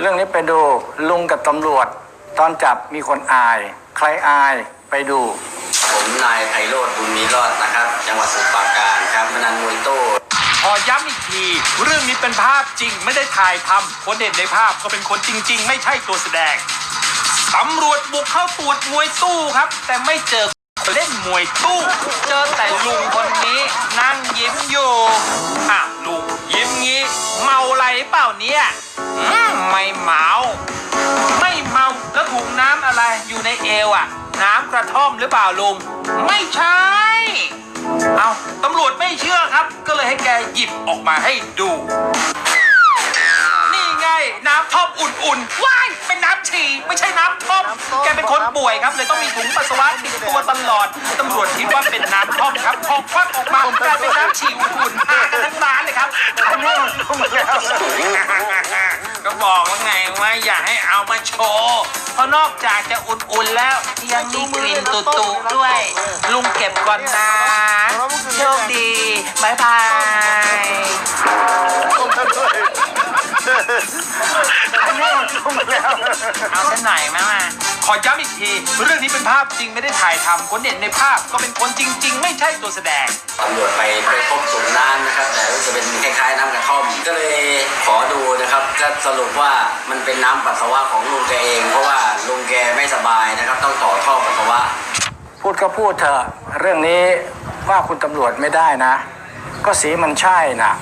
เรื่องนี้ไปดูลุงกับตำรวจ ตอนจับมีคนอาย ใครอายไปดู ผมนายไพโรธบุญมีรอดนะครับ จังหวัดสมุทรปราการครับพนันมวยโต้ขอย้ำอีกที เรื่องนี้เป็นภาพจริงไม่ได้ถ่ายทำคนเด่นในภาพก็เป็นคนจริง ๆ ไม่ใช่ตัวแสดงตำรวจบุกเข้าตรวจมวยตู้ครับ แต่ไม่เจอเล่นมวยตู้ เจอแต่ลุงคนนี้นั่งยิ้มอยู่อะลุงยิ้มงี้เมา อะไรเปล่าเนี่ยอืมไม่เมา ไม่เมาแล้วถุงน้ำอะไรอยู่ในเอวอะ น้ำกระท่อมหรือเปล่าลุง ไม่ใช่ เอาตำรวจไม่เชื่อครับ ก็เลยให้แกหยิบออกมาให้ดู นี่ไงน้ำท่อมอุ่นๆว้ายเป็นน้ำฉี่ไม่ใช่น้ำท่อม แกเป็นคนป่วยครับเลยต้องมีถุงปัสสาวะติดตัวตลอดตำรวจคิดว่าเป็นน้ำท่อมครับพอควักออกมากลายเป็นน้ำฉี่อุ่นๆมากันทั้งร้านเลยครับ ก็บอกแล้วไงว่าอย่าให้เอามาโชว์เพราะนอกจากจะอุ่นๆแล้ว ยังมีกลิ่นตุ่ๆด้วย ลุงเก็บก่อนนะโชคดีบายบายเอาเส้นไหนอยไหมมาขอย้ำอีกที เรื่องนี้เป็นภาพจริงไม่ได้ถ่ายทำคนเด่นในภาพก็เป็นคนจริง ๆ ไม่ใช่ตัวแสดงตำรวจไป แต่ว่าจะเป็นคล้ายๆน้ำกระท่อม ก็เลยขอดูนะครับก็สรุปว่ามันเป็นน้ำปัสสาวะของลุงแกเอง เพราะว่าลุงแกไม่สบายนะครับ ต้องต่อท่อปัสสาวะ พูดก็พูดเถอะเรื่องนี้ว่าคุณตำรวจไม่ได้นะ ก็สีมันใช่นะ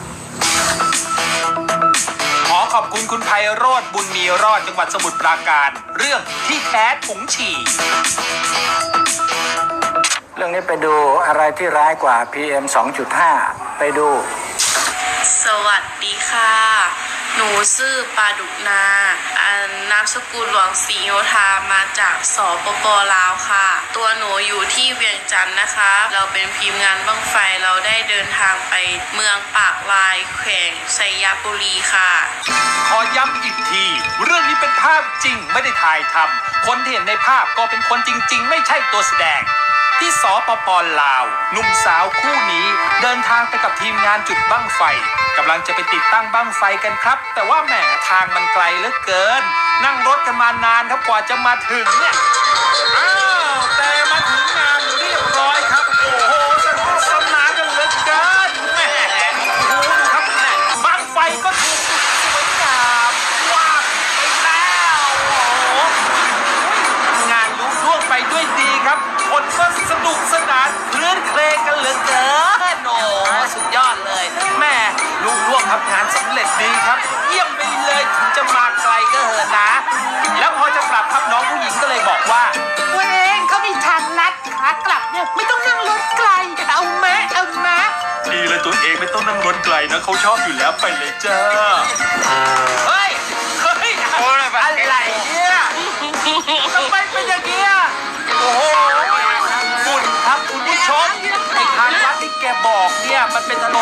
ขอขอบคุณคุณไพโรธบุญมีรอดจังหวัดสมุทรปราการ เรื่องที่แท้ถุงฉี่ เรื่องนี้ไปดูอะไรที่ร้ายกว่า PM 2.5 ไปดู สวัสดีค่ะ หนูชื่อปาดุกนาอันนามสกุลหลวงศรีโยธามาจากสปปลาวค่ะ ตัวหนูอยู่ที่เวียงจันทร์นะคะ เราเป็นทีมงานบ้างไฟเราได้เดินทางไปเมืองปากลายแขวงไซยบุรีค่ะ ขอย้ำอีกที เรื่องนี้เป็นภาพจริงไม่ได้ถ่ายทำคนที่เห็นในภาพก็เป็นคนจริง ๆ ไม่ใช่ตัวแสดง ที่สปปลาวหนุ่มสาวคู่นี้เดินทางไปกับทีมงานจุดบั้งไฟกำลังจะไปติดตั้งบั้งไฟกันครับ แต่ว่าแหมทางมันไกลเหลือเกิน นั่งรถกันมานานครับกว่าจะมาถึงเนี่ยอ้าวแต่มาถึงงานเรียบร้อยครับโอ้โห ครับคนก็สนุกสนานคลื่นเคลงกันเหลือเกินโอ้โหสุดยอดเลยแม่ลุล่วงทำงานสำเร็จดีครับ เยี่ยมไปเลยถึงจะมาไกลก็เหอะนะ แล้วพอจะกลับครับน้องผู้หญิงก็เลยบอกว่าตัวเองเขามีทางลัดขากลับเนี่ยไม่ต้องนั่งรถไกลเอาแมเอาแมดีเลยตัวเองไม่ต้องนั่งรถไกลนะเขาชอบอยู่แล้วไปเลยจ้าเฮ้ยเฮ้ยอะไรเนี่ย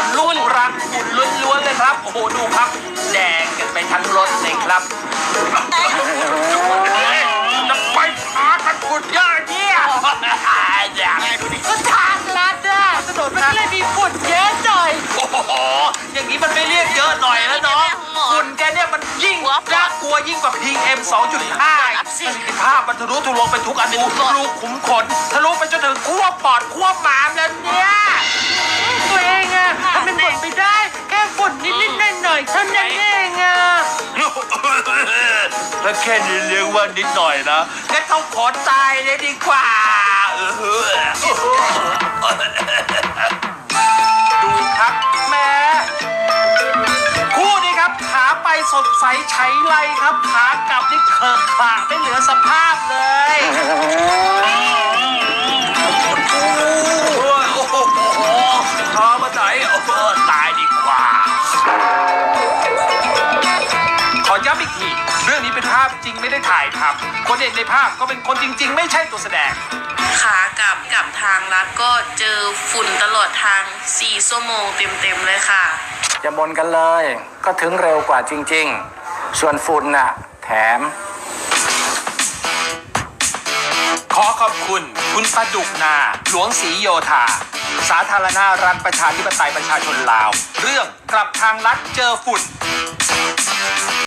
นเป็นถนนลุ่นรังฝุ่นล้วนๆเลยครับ โอ้โห ดูครับ แดงกันไปทั้งรถเลยครับจะไปพากันฝุ่นเยอะเนี่ยอยากดูดิก็ทางลัดอะถนนมันก็เลยมีฝุ่นเยอะหน่อย โอ้โห อย่างนี้มันไม่เรียกเยอะหน่อยแล้วเนาะฝุ่นแกเนี่ยมันยิ่งน่ากลัวยิ่งกว่า PM 2.5ประสิทธิภาพมันทะลุทะลวงไปทุกอนุรูขุมขนทะลุไปจนถึงขั้วปอดขั้วม้ามแล้วเนี่ย ถ้าแค่นี้เลี้ยงว่านิดหน่อยนะก็ต้องขอตายเลยดีกว่าเออดูครับแม่คู่นี้ครับขาไปสดใสใช้ไรครับ ขากลับนี่เขิกขลาไม่เหลือสภาพเลย จริงไม่ได้ถ่ายทำคนเด่นในภาพก็เป็นคนจริง ๆ ไม่ใช่ตัวแสดง ขากลับกับทางลัดก็เจอฝุ่นตลอดทาง 4 ชั่วโมงเต็มๆเลยค่ะจะบนกันเลย ก็ถึงเร็วกว่าจริง ๆ ส่วนฝุ่นน่ะ แถม ขอขอบคุณ คุณประดุกนา หลวงศรีโยธา สาธารณรัฐประชาธิปไตยประชาชนลาว เรื่องกลับทางลัดเจอฝุ่น